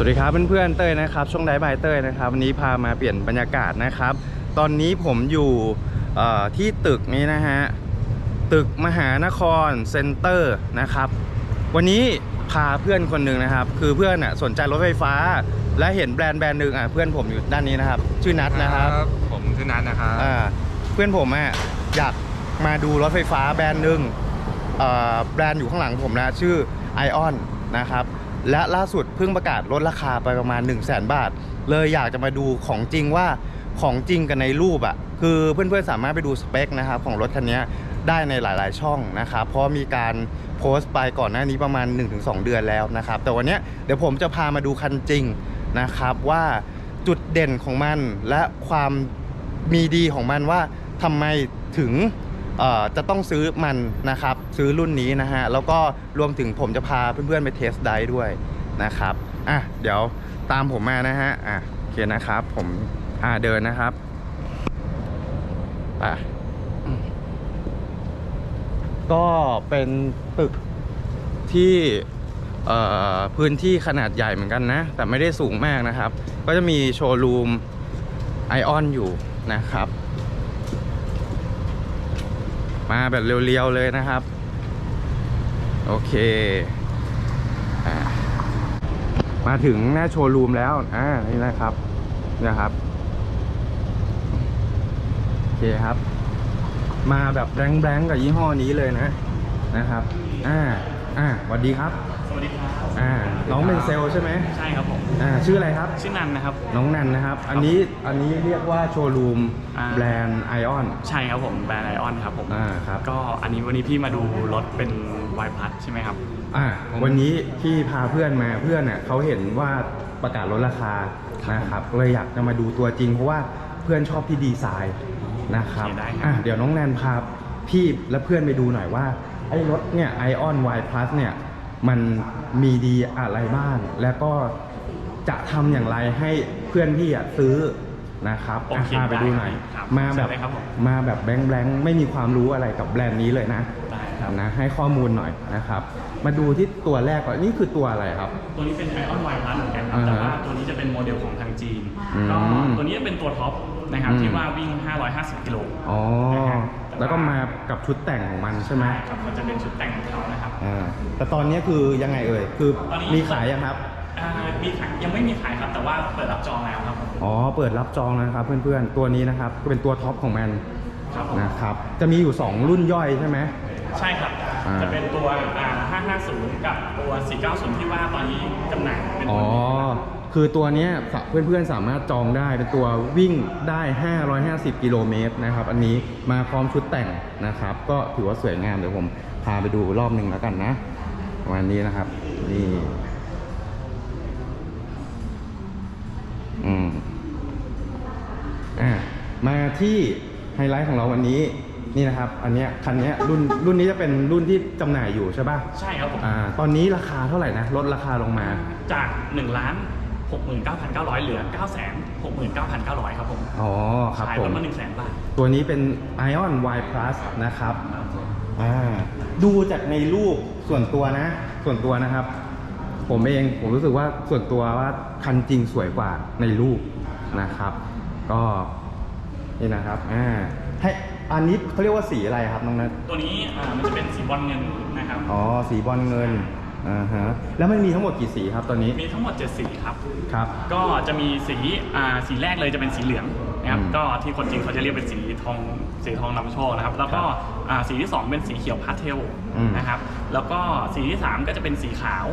สวัสดีครับเพื่อนๆเต้ยนะครับช่วงไดบายเต้ยนะครับวันนี้พามาเปลี่ยนบรรยากาศนะครับ ตอนนี้ผมอยู่เอ่อที่ตึกนี้นะฮะตึกมหานครเซ็นเตอร์นะครับ วันนี้พาเพื่อนคนหนึ่งนะครับ คือเพื่อนอะสนใจรถไฟฟ้า และเห็นแบรนด์แบรนด์หนึ่งอะเพื่อนผมอยู่ด้านนี้นะครับ ชื่อนัทนะครับผมชื่อนัทนะครับอ่าเพื่อนผมอะอยากมาดูรถไฟฟ้าแบรนด์หนึ่งเอ่อแบรนด์อยู่ข้างหลังผมนะชื่อ ION นะครับ และล่าสุดเพิ่งประกาศลดราคาไปประมาณ 1 0 0 0 0แบาท เลยอยากจะมาดูของจริงว่าของจริงกันในรูปอะคือเพื่อนๆสามารถไปดูสเปคนะครับของรถคันนี้ได้ในหลายๆช่องนะครับเพราะมีการโพสต์ไปก่อนหน้านี้ประมาณ 1-2 เดือนแล้วนะครับแต่วันนี้เดี๋ยวผมจะพามาดูคันจริงนะครับว่าจุดเด่นของมันและความมีดีของมันว่าทำไมถึง จะต้องซื้อมันนะครับ ซื้อรุ่นนี้นะฮะ แล้วก็รวมถึงผมจะพาเพื่อนๆไปเทสไดร์ด้วยนะครับ อะ เดี๋ยวตามผมมานะฮะ อะโอเคนะครับ ผม อ่าเดินนะครับไปอืมก็เป็นตึกที่พื้นที่ขนาดใหญ่เหมือนกันนะ แต่ไม่ได้สูงมากนะครับ ก็จะมีโชว์รูมไอออนอยู่นะครับ มาแบบเรียวๆเลยนะครับ โอเคอมาถึงหน้าโชว์รูมแล้วอ่านี่นะครับนะครับโอเคครับ มาแบบแบงค์ๆกับยี่ห้อนี้เลยนะนะครับ อ่า อ่าสวัสดีครับ สวัสดีครับอ่าน้องเป็นเซลล์ใช่ไหมใช่ครับผมอ่าชื่ออะไรครับ ชื่อนันนะครับ น้องนันนะครับ อันนี้อันนี้เรียกว่าโชว์รูมอ่า แบรนด์ไอออน ใช่ครับผมแบรนด์ไอออนครับผมอ่าครับ ก็อันนี้วันนี้พี่มาดูรถเป็นวายพัทใช่ไหมครับ อะวันนี้พี่พาเพื่อนมาเพื่อนเน่ะเขาเห็นว่าประกาศลดราคานะครับเลยอยากจะมาดูตัวจริง เพราะว่าเพื่อนชอบที่ดีไซน์นะครับโอเคได้ครับ อะเดี๋ยวน้องแนนพาพี่และเพื่อนไปดูหน่อยว่า ไอ้รถเนี่ย Ion Y Plus เนี่ยมันมีดีอะไรบ้าง แล้วก็จะทำอย่างไรให้เพื่อนพี่อะซื้อนะครับโออะเคพาไปดูหน่อย ได้ครับมาแบบเชิญเลยครับผม มาแบบแบงค์แบงค์ไม่มีความรู้อะไรกับแบรนด์นี้เลยนะ ได้ครับนะให้ข้อมูลหน่อยนะครับ มาดูที่ตัวแรกก่อนนี่คือตัวอะไรครับ ตัวนี้เป็นไอออนวายพัทเหมือนกันครับอ่าฮะแต่ว่าตัวนี้จะเป็นโมเดลของทางจีนอืมก็ตัวนี้เป็นตัวท็อปนะครับอืม ที่ว่าวิ่ง 550 กิโล อ๋อ นะครับ แล้วก็มากับชุดแต่งของมันใช่ไหมใช่ครับมันจะเป็นชุดแต่งของเขานะครับ อ่าแต่ตอนนี้คือยังไงเอ่ยคือตอนนี้ มีขายยังครับ อ่ามีขายยังไม่มีขายครับแต่ว่าเปิดรับจองแล้วครับผมอ๋อเปิดรับจองนะครับเพื่อนๆตัวนี้นะครับก็เป็นตัวท็อปของมันครับผมนะครับจะมีอยู่ 2 รุ่นย่อยใช่ไหม ใช่ครับ อ่า จะเป็นตัวอ่า550 กับตัว 490 ที่ว่าตอนนี้จำหน่ายเป็นอ๋ตัอวนี้ ครับคือตัวเนี้ยเพื่อนๆสามารถจองได้เป็นตัววิ่งได้ 550 กิโลเมตรนะครับ อันนี้มาพร้อมชุดแต่งนะครับ ก็ถือว่าสวยงามเดี๋ยวผมพาไปดูรอบหนึ่งแล้วกันนะวันนี้นะครับนี่อืมอะมาที่ไฮไลท์ของเราวันนี้นี่นะครับ อันเนี้ยคันเนี้ยรุ่นรุ่นนี้จะเป็นรุ่นที่จำหน่ายอยู่ใช่ป่ะใช่ครับผมอ่าตอนนี้ราคาเท่าไหร่นะลดราคาลงมาจาก1ล้าน 69,900 เหลือ 969,900 ครับผมอ๋อครับขายผลมดมา1 0 0 0 0 0บาท ตัวนี้เป็น Ion Y Plus นะครับอ่าดูจากในรูปส่วนตัวนะ ส่วนตัวนะครับ ผมเองผมรู้สึกว่าส่วนตัวว่าคันจริงสวยกว่าในรูปนะครับ ก็นี่นะครับอ่าให้อันนี้เขาเรียกว่าสีอะไรครับน้องนัทตัวนี้อ่ามันจะเป็นสีบอลเงินนะครับ อ๋อสีบอลเงิน อ่าฮะแล้วมันมีทั้งหมดกี่สีครับตอนนี้มีทั้งหมด7สีครับ ครับ ก็จะมีสีอ่าสีแรกเลยจะเป็นสีเหลืองนะครับ อืมก็ที่คนจริงเขาจะเรียกเป็นสีทองสีทองนำโชคนะครับ แล้วก็อ่าสีที่2เป็นสีเขียวพาสเทลอืม นะครับ แล้วก็สีที่3ก็จะเป็นสีขาว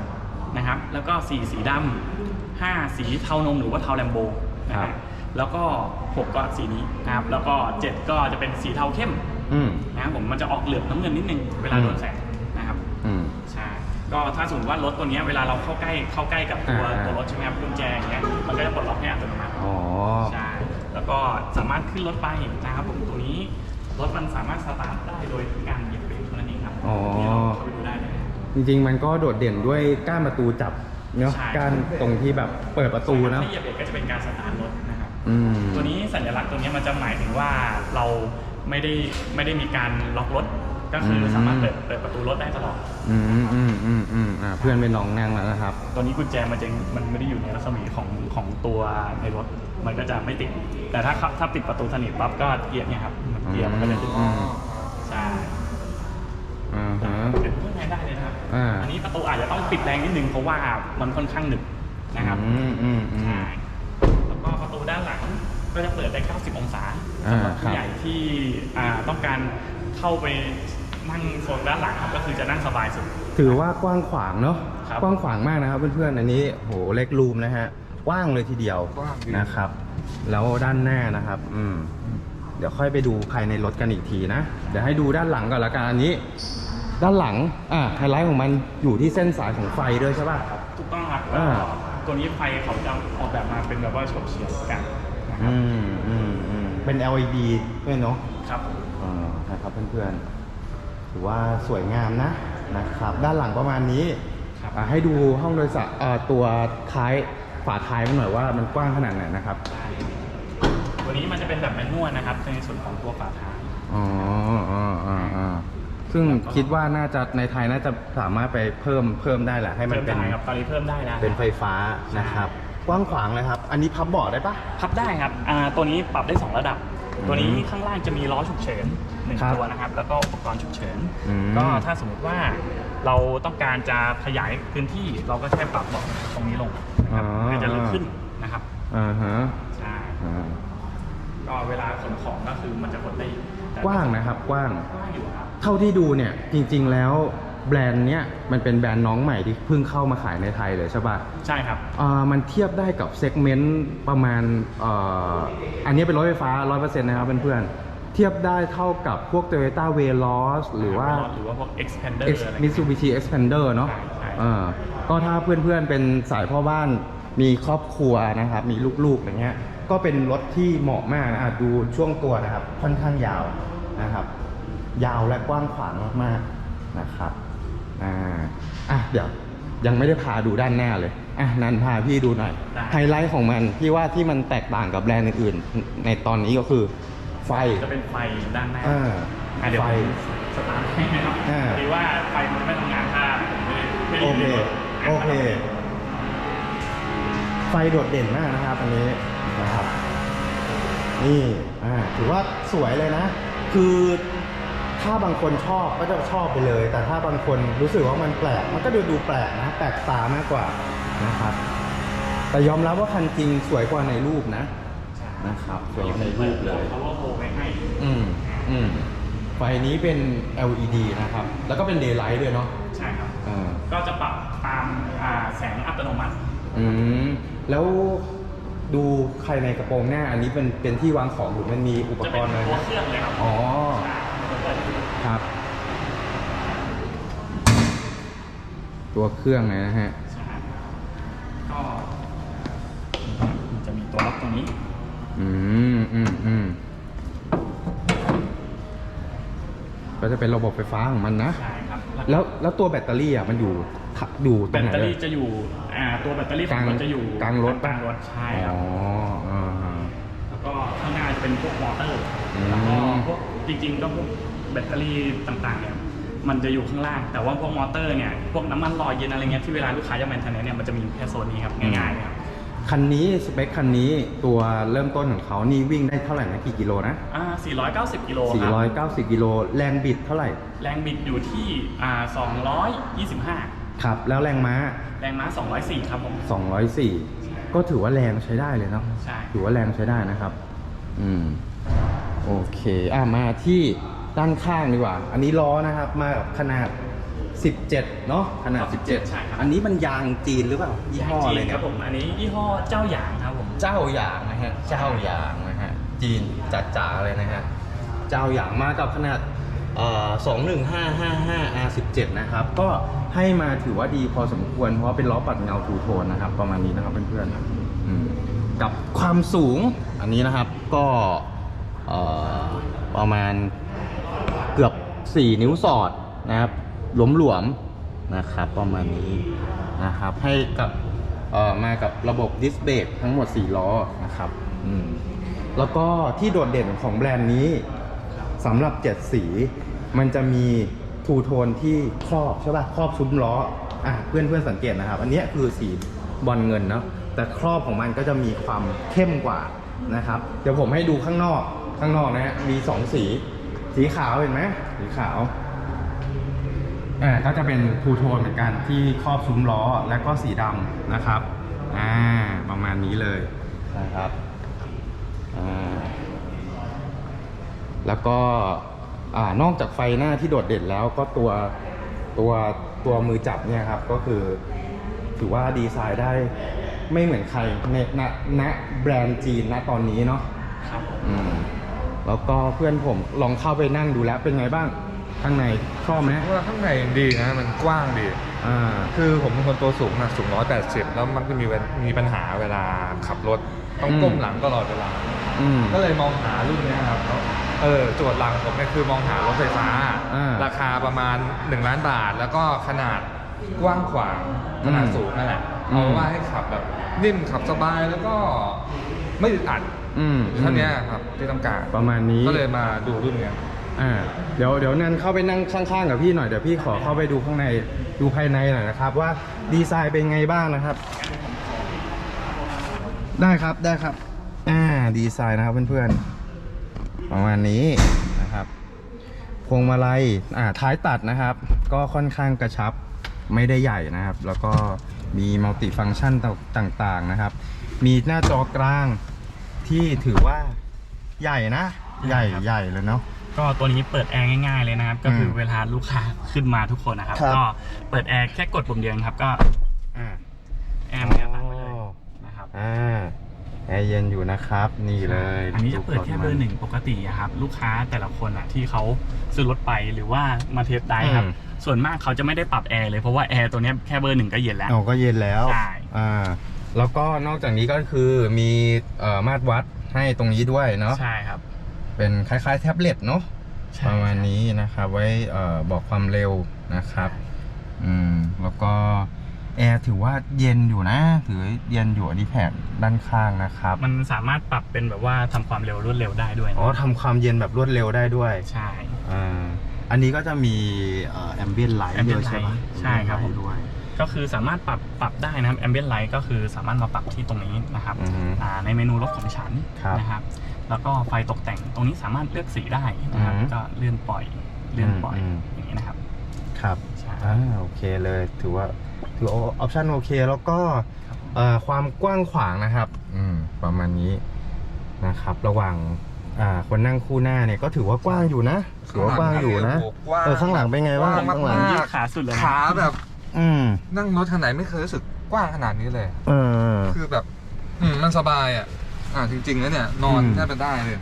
นะครับ แล้วก็สีสีดำห้าสีเทานมหรือว่าเทาแลมโบนะคครัรับบแล้วก็หกก็สีนี้นะครับ แล้วก็เจ็ดก็จะเป็นสีเทาเข้มอืม นะครับผมมันจะออกเหลืองน้ำเงินนิดนึงเวลาอืมโดนแสงนะครับ อืมใช่ ก็ถ้าสมมติว่ารถตัวเนี้ยเวลาเราเข้าใกล้เข้าใกล้กับตัวอ่า ตัวรถใช่ไหมครับกุญแจอย่างเงี้ยมันก็จะปลดล็อกให้อัตโนมัติอ๋อ ใช่แล้วก็สามารถขึ้นรถไปนะครับผมตัวนี้รถมันสามารถสตาร์ทได้โดยการเหยียบเบรกเท่านั้นเองครับอ๋อ นี่เราเข้าไปดูได้เลย จริงๆ มันก็โดดเด่นด้วยก้านประตูจับเนาะใช่ ก้านตรงที่แบบเปิดประตูเนาะถ้าเหยียบเบรกก็จะเป็นการสตาร์ทรถนะครับ อืม ตัวนี้สัญลักษณ์ตัวเนี้ยมันจะหมายถึงว่าเราไม่ได้ไม่ได้มีการล็อกรถ ก็คืออมสามารถเปิดเปิดประตูรถได้ตลอด อืมอืมอืมอืมอ่าเพื่อนเป็นน้องนั่งแล้วนะครับตัวนี้กุญแจมันจะมันไม่ได้อยู่ในรัศมีของของตัวในรถ มันก็จะไม่ติด แต่ถ้าเขาถ้าปิดประตูสนิทปั๊บก็เกียร์เนี่ยครับเกียร์มันก็จะขึ้นอืม ใช่อ่าฮะ เป็นเพื่อนแรงได้เลยนะครับอ่า อันนี้ประตูอาจจะต้องปิดแรงนิดนึงเพราะว่ามันค่อนข้างหนึบนะครับ อืมอืมอืม ใช่แล้วก็ประตูด้านหลังก็จะเปิดได้ 90 องศาอ่าสำหรับครัผู้บใหญ่ที่อ่าต้องการเข้าไป นั่งโซนด้านหลังครับก็คือจะนั่งสบายสุด ถือว่ากว้างขวางเนาะครับ กว้างขวางมากนะครับเพื่อนๆอันนี้โหเล็กรูมนะฮะกว้างเลยทีเดียวกว้างดี นะครับ แล้วด้านหน้านะครับ อืมเดี๋ยวค่อยไปดูภายในรถกันอีกทีนะเดี๋ยวให้ดูด้านหลังก่อนละกันอันนี้ ด้านหลังอ่าไฮไลท์ของมันอยู่ที่เส้นสายของไฟด้วยใช่ป่ะ ถูกต้องครับอ่า ตัวนี้ไฟเขาจะออกแบบมาเป็นแบบว่าโฉบเฉี่ยวกันนะครับอืมอืมอืมเป็น LED ด้วยเนาะ ครับ อ่านะครับเพื่อนๆ ถือว่าสวยงามนะนะครับ ด้านหลังประมาณนี้ครับอ่าให้ดูห้องโดยสารเอ่อตัวท้ายฝาท้ายมันหน่อยว่ามันกว้างขนาดไหนนะครับตัวนี้มันจะเป็นแบบแมนนวลนะครับในส่วนของตัวฝาท้าย อ๋ออ๋ออ๋ออ๋อซึ่งคิดว่าน่าจะในไทยน่าจะสามารถไปเพิ่มเพิ่มได้แหละให้มันเพิ่มเป็นได้ครับตอนนี้เพิ่มได้แล้วเป็นไฟฟ้านะครับ กว้างขวางเลยครับ อันนี้พับเบาะได้ปะพับได้ครับอ่าตัวนี้ปรับได้2ระดับอืม ตัวนี้ข้างล่างจะมีล้อฉุกเฉินหนึ่งครับตัวนะครับ แล้วก็อุปกรณ์ฉุกเฉิน อืม ก็ถ้าสมมติว่าเราต้องการจะขยายพื้นที่เราก็แค่ปรับเบาะตรงนี้ลงนะครับก็จะลึกขึ้นนะครับอ่าฮะใช่อ่าก็เวลาขนของก็คือมันจะขนได้แต่กว้างนะครับกว้าง กว้างอยู่ครับ เท่าที่ดูเนี่ยจริงๆแล้ว แบรนด์เนี้ยมันเป็นแบรนด์น้องใหม่ที่เพิ่งเข้ามาขายในไทยเลยใช่ปะใช่ครับอ่ามันเทียบได้กับเซกเมนต์ประมาณเอ่ออันนี้เป็นรถไฟฟ้า 100%นะครับเพื่อนๆเทียบได้เท่ากับพวก Toyota Veloz หรือว่า หรือว่าพวก expander X อะไร Mitsubishi Expander เนาะใช่ใช่ เออก็ถ้าเพื่อนๆเป็นสายพ่อบ้านมีครอบครัวนะครับ มีลูกๆอย่างเงี้ยก็เป็นรถที่เหมาะมากนะอะดูช่วงตัวนะครับ ค่อนข้างยาวนะครับ ยาวและกว้างขวางมากๆนะครับ อ่าอะเดี๋ยวยังไม่ได้พาดูด้านหน้าเลยอะนันพาพี่ดูหน่อยได้ไฮไลท์ของมันพี่ว่าที่มันแตกต่างกับแบรนด์อื่นๆ ในตอนนี้ก็คือไฟจะเป็นไฟด้านหน้าอ่าอะเดี๋ยวไฟผมสตาร์ทให้นะครับอ่าหรือว่าไฟมันไม่ทำงานถ้าผมไม่ไม่ได้โออยู่เคในรถโอเค ไฟโดดเด่นมากนะครับอันนี้นะครับ นี่อ่าถือว่าสวยเลยนะ คือ ถ้าบางคนชอบก็จะชอบไปเลย แต่ถ้าบางคนรู้สึกว่ามันแปลก มันก็ดูดูแปลกนะ แปลกตามากกว่านะครับ แต่ยอมรับว่าคันจริงสวยกว่าในรูปนะ นะครับ สวยกว่าในรูปเลยเขาว่าโบไว้ให้อืมอืมไฟนี้เป็น LED นะครับ แล้วก็เป็น daylight ด้วยเนาะ ใช่ครับ อ่า ก็จะปรับตามอ่าแสงอัตโนมัติ อืม แล้วดูภายในกระโปรงหน้า อันนี้เป็นเป็นที่วางของหรือมันมีอุปจะกเป็นรณ์อะไรตัวนะเครื่องเลยครับอ๋อ ใช่ตัวเครื่องครับ ตัวเครื่องเลยนะฮะใช่ก็จะมีตัวล็อกตรงนี้ อืมอืมอืมก็จะเป็นระบบไฟฟ้าของมันนะ ใช่ครับ แล้วแล้วตัวแบตเตอรี่อะมันอยู่ทะอยู่ตแบรงตไหนเตอเลรี่ยจะอยู่อ่าตัวแบตเตอรี่ขกอลางงมันจะอยู่กลางรถกลางรถใช่ครับ อ๋ออ่าฮะแล้วก็ข้างหน้าจะเป็นพวกมอเตอร์ อืม แล้วก็พวกจริงๆก็พวก แบตเตอรี่ต่างๆเนี่ยมันจะอยู่ข้างล่าง แต่ว่าพวกมอเตอร์เนี่ยพวกน้ำมันหล่อเย็นอะไรเงี้ยที่เวลาลูกค้าจะแมนเทนเนเนี่ยมันจะมีแค่โซนนี้ครับง่ายๆครับคันนี้สเปคคันนี้ตัวเริ่มต้นของเขานี่วิ่งได้เท่าไหร่นะกี่กิโลนะอ่า490 กิโลครับ490 กิโลแรงบิดเท่าไหร่ แรงบิดอยู่ที่อ่า225 ครับ แล้วแรงม้า แรงม้า 204 ครับผม 204 ก็ถือว่าแรงใช้ได้เลยเนาะใช่ถือว่าแรงใช้ได้นะครับ อืม โอเค อะมาที่ ด้านข้างดีกว่า อันนี้ล้อนะครับ มากับขนาด 17 เนาะขนาด 17 ใช่ครับ อันนี้มันยางจีนหรือเปล่ายี่ห้ออะไรจีนเนี่คยรับผม อันนี้ยี่ห้อเจ้าหยางครับผม เจ้าหยางนะฮะเจ้าหยางนะฮะจีนจัดจ๋าเลยนะฮะเจ้าหยางมากับขนาดเอ่อ21555 R17 นะครับ ก็ให้มาถือว่าดีพอสมควร เพราะว่าเป็นล้อปัดเงาทูโทนนะครับ ประมาณนี้นะครับเพื่อนๆอืมกับความสูงอันนี้นะครับก็เอ่อ ประมาณเกือบ 4 นิ้วสอดนะครับ หลวมๆนะครับ ประมาณนี้นะครับ ให้กับเอ่อมากับระบบดิสเบรกทั้งหมด 4 ล้อนะครับอืมแล้วก็ที่โดดเด่นของแบรนด์นี้สำหรับ 7 สี มันจะมีทูโทนที่ครอบใช่ป่ะครอบซุ้มล้ออะเพื่อนเพื่อนสังเกตนะครับ อันนี้คือสีบอลเงินเนาะแต่ครอบของมันก็จะมีความเข้มกว่านะครับ เดี๋ยวผมให้ดูข้างนอก ข้างนอกนะฮะมีสองสี สีขาวเห็นไหมสีขาวอ่าก็จะเป็นทูโทนเหมือนกันที่ครอบซุ้มล้อและก็สีดำนะครับอ่าประมาณนี้เลยนะครับอ่าแล้วก็อ่านอกจากไฟหน้าที่โดดเด่นแล้วก็ตัวตัวตัวมือจับเนี่ยครับก็คือถือว่าดีไซน์ได้ไม่เหมือนใครในณณแบรนด์จีนณตอนนี้เนาะ แล้วก็เพื่อนผมลองเข้าไปนั่งดูแล้วเป็นไงบ้างข้างในชอบไหมเพราะว่าข้างในดีนะมันกว้างดีอ่าคือผมเป็นคนตัวสูงนะสูง180แล้วมันก็มีเวลมีปัญหาเวลาขับรถต้องอืมก้มหลังตลอดเวลาอืมก็เลยมองหารุ่นเนี้ยครับแล้วเออโจทย์หลังผมเนี่ยคือมองหารถไฟฟ้าอ่าราคาประมาณ 1 ล้านบาท แล้วก็ขนาดกว้างขวางขนาดอืมสูงนั่นแหละอืมเอาว่าให้ขับแบบนิ่มขับสบายแล้วก็ไม่อึดอัด อืมเท่านี้ครับที่ต้องการประมาณนี้ก็เลยมาดูรุ่นเนี้ยอ่าเดี๋ยวเดี๋ยวนันเข้าไปนั่งข้างๆกับพี่หน่อยเดี๋ยวพี่ขอเข้าไปดูข้างในดูภายในหน่อยนะครับ ว่าดีไซน์เป็นไงบ้างนะครับ ได้ครับได้ครับอ่าดีไซน์นะครับเพื่อนๆประมาณนี้นะครับพวงมาลัยอ่าท้ายตัดนะครับ ก็ค่อนข้างกระชับไม่ได้ใหญ่นะครับ แล้วก็มีมัลติฟังก์ชันต่างๆนะครับ มีหน้าจอกลาง ที่ถือว่าใหญ่นะ ใหญ่ครับใหญ่เลยเนาะ ก็ตัวนี้เปิดแอร์ง่ายๆเลยนะครับ ก็คืออมเวลาลูกค้าขึ้นมาทุกคนนะครับ ครับ ก็เปิดแอร์แค่กดปุ่มเดียวเองครับก็อ่าแอร์มันจะตั้งไปเลยนะครับอ่าแอร์เย็นอยู่นะครับ นี่เลยอันนี้จะเปิดแค่เบอร์หนึ่งปกติอะครับ ลูกค้าแต่ละคนอะที่เขาซื้อรถไปหรือว่ามาเทสได้ครับ ส่วนมากเขาจะไม่ได้ปรับแอร์เลยเพราะว่าแอร์ตัวเนี้ยแค่เบอร์หนึ่งก็เย็นแล้วเอาก็เย็นแล้ว ใช่ อ่า แล้วก็นอกจากนี้ก็คือมีเอ่อมาตรวัดให้ตรงนี้ด้วยเนาะใช่ครับ เป็นคล้ายๆ แท็บเล็ตเนาะใช่ประมาณนี้นะครับ ไว้เอ่อบอกความเร็วนะครับ อืมแล้วก็แอร์ถือว่าเย็นอยู่นะ ถือเย็นอยู่อันนี้แผงด้านข้างนะครับ มันสามารถปรับเป็นแบบว่าทำความเร็วรวดเร็วได้ด้วยนะอ๋อทำความเย็นแบบรวดเร็วได้ด้วย ใช่อ่าอันนี้ก็จะมีแอมเบียนไลท์ ambient ด้วยใช่ปะ light ใช่ครับผมด้วย ก็คือสามารถปรับปรับได้นะครับ ambient light ก็คือสามารถมาปรับที่ตรงนี้นะครับอือฮึอ่าในเมนูรถของฉันครับนะครับ แล้วก็ไฟตกแต่งตรงนี้สามารถเลือกสีได้นะครับ อือฮึ ก็เลื่อนปล่อยเลื่อนปล่อยอืมอย่างนี้นะครับครับใช่อ่าโอเคเลยถือว่าถือออปชันโอเค แล้วก็เอ่อความกว้างขวางนะครับอืมประมาณนี้นะครับ ระหว่างอ่าคนนั่งคู่หน้าเนี่ยก็ถือว่ากว้างอยู่นะถือว่ากว้างอยู่นะกว้างเออข้างหลังเป็นไงบ้างกว้างข้างหลังมากยืดขาสุดเลยนะ ขาแบบ อืมนั่งรถคันไหนไม่เคยรู้สึกกว้างขนาดนี้เลย เออ คือแบบอืมมันสบายอะ อ่าจริงๆแล้วเนี่ย นอนอืม แทบจะได้เลย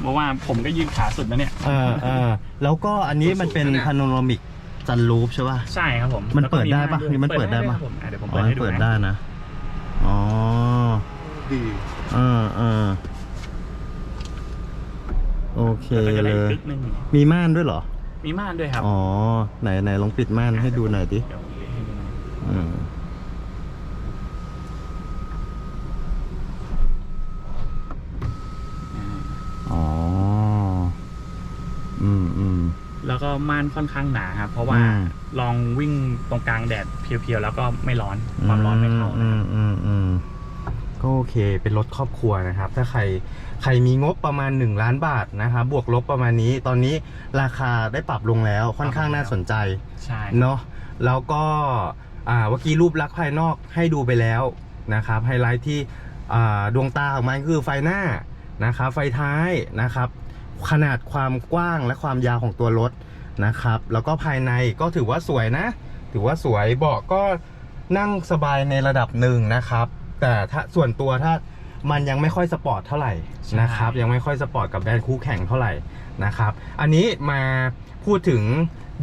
เพราะว่าผมก็ยืดขาสุดแล้วเนี่ยอ่าอ่าแล้วก็อันนี้มันเป็นสูงๆนะเนี่ย พาโนรามิกจันรูปใช่ป่ะ ใช่ครับผมมันแล้วก็เปิดได้ปะวยนี่มันเปิดได้ปะ ครับผมอะเดี๋ยวผมอ๋อเปิดให้ดูเปิดนะได้นะ อ๋อ ดีเออเออโอเคแล้วก็จะเลได้ยกึกหนึงมีม่านด้วยเหรอ มีม่านด้วยครับอ๋อ ไหนไหนลองปิดม่านให้ดูหน่อยดิเดี๋ยวให้ดูนะอืมอ๋อ อืมอืม แล้วก็ม่านค่อนข้างหนาครับ เพราะว่าอืม ลองวิ่งตรงกลางแดดเพียวๆแล้วก็ไม่ร้อนความร้อนไม่เข้าอืนะมอืมอืม ก็โอเค เป็นรถครอบครัวนะครับ ถ้าใครใครมีงบประมาณ 1 ล้านบาทนะครับบวกลบประมาณนี้ ตอนนี้ราคาได้ปรับลงแล้วค่อนข้างน่าสนใจใช่เนาะแล้วก็อ่าเมื่อกี้รูปลักษณ์ภายนอกให้ดูไปแล้วนะครับไฮไลท์ที่อ่าดวงตาของมันคือไฟหน้านะครับไฟท้ายนะครับขนาดความกว้างและความยาวของตัวรถนะครับแล้วก็ภายในก็ถือว่าสวยนะ ถือว่าสวยเบาะก็นั่งสบายในระดับหนึ่งนะครับ แต่ถ้าส่วนตัวถ้ามันยังไม่ค่อยสปอร์ตเท่าไหร่นะครับ ยังไม่ค่อยสปอร์ตกับแบรนด์คู่แข่งเท่าไหร่นะครับ อันนี้มาพูดถึง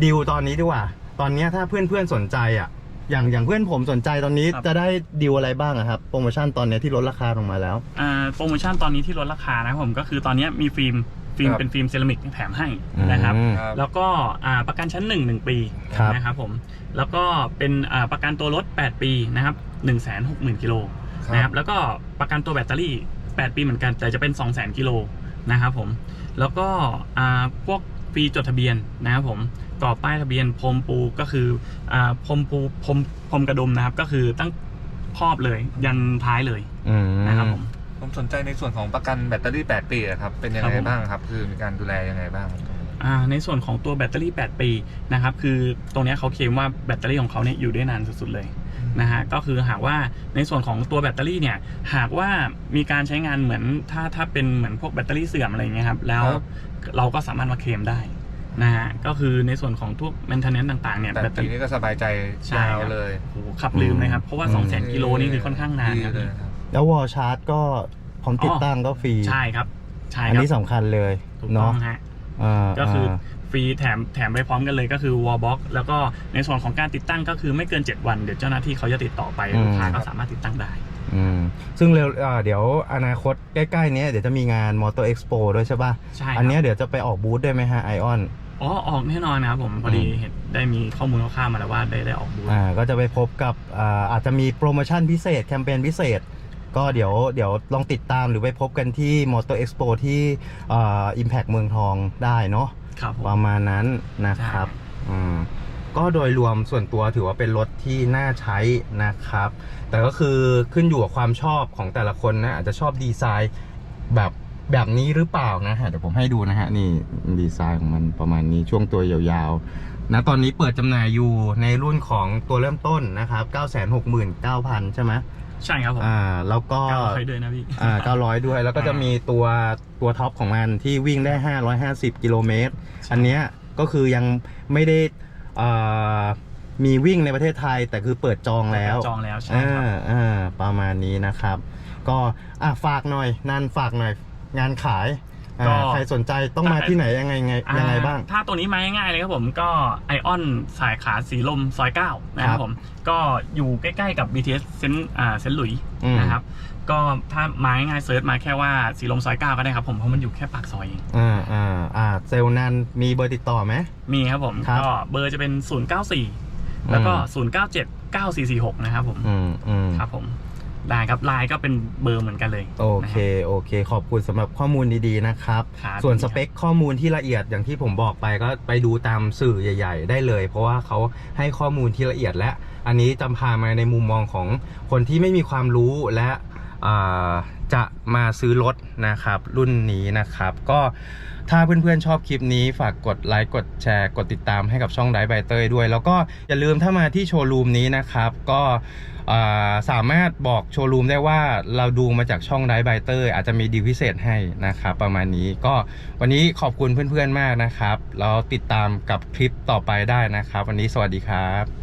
ดีลตอนนี้ดีกว่า ตอนนี้ถ้าเพื่อนๆสนใจอะอย่างอย่างเพื่อนผมสนใจตอนนี้จะได้ดีลอะไรบ้างอะครับโปรโมชั่นตอนนี้ที่ลดราคาลงมาแล้วอ่าโปรโมชั่นตอนนี้ที่ลดราคานะครับผมก็คือตอนนี้มีฟิล์มฟิล์มครับเป็นฟิล์มเซรามิกแถมให้นะครับอืมครับแล้วก็อ่าประกันชั้น 1 1 ปีครับนะครับผมแล้วก็เป็นอ่าประกันตัวรถ 8 ปีนะครับ 1 6 0 0 0 0กิโล ครับนะครับแล้วก็ประกันตัวแบตเตอรี่ 8 ปีเหมือนกัน แต่จะเป็น 2 0 0 0 0 0กิโลนะครับผมแล้วก็อ่าพวกฟรีจดทะเบียนนะครับผมกรอบป้ายทะเบียนพรมปูก็คืออ่าพรมปูพรมพรมกระดุมนะครับก็คือตั้งครอบเลย ยันท้ายเลยอืมนะครับผมผมสนใจในส่วนของประกันแบตเตอรี่ 8 ปีอะครับเป็นยังครัไงบผมบ้างครับ คือมีการดูแลยังไงบ้างอ่าในส่วนของตัวแบตเตอรี่ 8 ปีนะครับคือตรงเนี้ยเขาเคลมว่าแบตเตอรี่ของเขาเนี่ยอยู่ได้นานสุดๆเลย นะฮะก็คือหากว่าในส่วนของตัวแบตเตอรี่เนี่ยหากว่ามีการใช้งานเหมือนถ้าถ้าเป็นเหมือนพวกแบตเตอรี่เสื่อมอะไรอย่างเงี้ยครับแล้วครับเราก็สามารถมาเคลมได้นะฮะก็คือในส่วนของทุก maintenance ต่างๆเนี่ยแปแบดตเตอปีรี่นี่ก็สบายใจใช่ยาวครับเลย โอ้โหขับลืมเลยครับเพราะว่า 2 0 0 0 0 0กิโลนี่คือค่อนข้างนานดีครับเลยครับ แล้ววอลชาร์จก็พร้อมติดตั้งก็ฟรี ใช่ครับใช่อันครับนี้สำคัญเลยถูกต้อเนาะงฮะ อ่าก็คืออาา ฟรีแถมแถมไปพร้อมกันเลยก็คือ wall box แล้วก็ในส่วนของการติดตั้งก็คือไม่เกิน 7 วัน เดี๋ยวเจ้าหน้าที่เขาจะติดต่อไปอืม ลูกค้าก็สามารถติดตั้งได้ อืมซึ่งเร็วอ่าเดี๋ยวอนาคตใกล้ๆเนี้ยเดี๋ยวจะมีงานมอเตอร์เอ็กซ์โปด้วยใช่ป่ะ ใช่ครับอันเนี้ยเดี๋ยวจะไปออกบูธด้วยไหมฮะไอออน อ๋อออกแน่นอนนะครับผมพอดีอืมเห็นได้มีข้อมูลคร่าวๆมาแล้วว่าได้ได้ออกบูธ อ่าก็จะไปพบกับอ่าอาจจะมีโปรโมชั่นพิเศษ แคมเปญพิเศษ ก็เดี๋ยวเดี๋ยวลองติดตามหรือไปพบกันที่มอเตอร์เอ็กซ์โปที่อ่าอิมแพกเมืองทองได้เนาะ ครับผมประมาณนั้นนะครับอืมก็โดยรวมส่วนตัวถือว่าเป็นรถที่น่าใช้นะครับ แต่ก็คือขึ้นอยู่กับความชอบของแต่ละคนนะอาจจะชอบดีไซน์แบบ แบบนี้หรือเปล่านะฮะเดี๋ยวผมให้ดูนะฮะนี่ดีไซน์ของมันประมาณนี้ช่วงตัวยาวๆนะตอนนี้เปิดจำหน่ายอยู่ในรุ่นของตัวเริ่มต้นนะครับ 969,000 ใช่ไหมใช่ครับผมอ่าแล้วก็ก้าวไปด้วยนะพี่อ่า900 ด้วย แล้วก็จะมีตัวตัวท็อปของมันที่วิ่งได้ 550 กิโลเมตร อันเนี้ยก็คือยังไม่ได้อ่ามีวิ่งในประเทศไทยแต่คือเปิดจองแล้วจองแล้วใช่ครับอ่าอ่าประมาณนี้นะครับ ก็อะฝากหน่อย นันฝากหน่อย งานขายอ่าก็ ใครสนใจต้องมาที่ไหนยังไงไงยังไงบ้าง อ่ถ้าตัวนี้มาง่ายๆเลยครับผมก็ไอออนสายขาสีลมซอย9นะคครัรับบผมก็อยู่ใกล้ๆกับ BTS เซนอ่าเซนหลุยอืม นะครับก็ถ้ามาง่ายๆเซิร์ชมาแค่ว่าสีลมซอย9ก็ได้ครับผมเพราะมันอยู่แค่ปากซอยเองอ่าอ่าอ่าเซลล์นันมีเบอร์ติดต่อไหม มีครับผมครับ ก็เบอร์จะเป็น 094 แล้วก็ 097 9446 นะครับผมอืมอืมครับผม ได้ครับไลน์ก็เป็นเบอร์เหมือนกันเลยโอเคโอเค ขอบคุณสำหรับข้อมูลดีๆนะครับ ครับ ส่วนดีคสรับเปคข้อมูลที่ละเอียดอย่างที่ผมบอกไปก็ไปดูตามสื่อใหญ่ ๆ ได้เลย เพราะว่าเขาให้ข้อมูลที่ละเอียดและ อันนี้จำพามาในมุมมองของคนที่ไม่มีความรู้และอ่า จะมาซื้อรถนะครับ รุ่นนี้นะครับ ก็ถ้าเพื่อนๆชอบคลิปนี้ฝากกดไลค์กดแชร์ กดติดตามให้กับช่องไดบายเตยด้วย แล้วก็อย่าลืมถ้ามาที่โชว์รูมนี้นะครับ ก็สามารถบอกโชว์รูมได้ว่าเราดูมาจากช่องไดบายเตยอาจจะมีดีพิเศษให้นะครับ ประมาณนี้ก็วันนี้ขอบคุณเพื่อนๆมากนะครับแล้วติดตามกับคลิปต่อไปได้นะครับ วันนี้สวัสดีครับ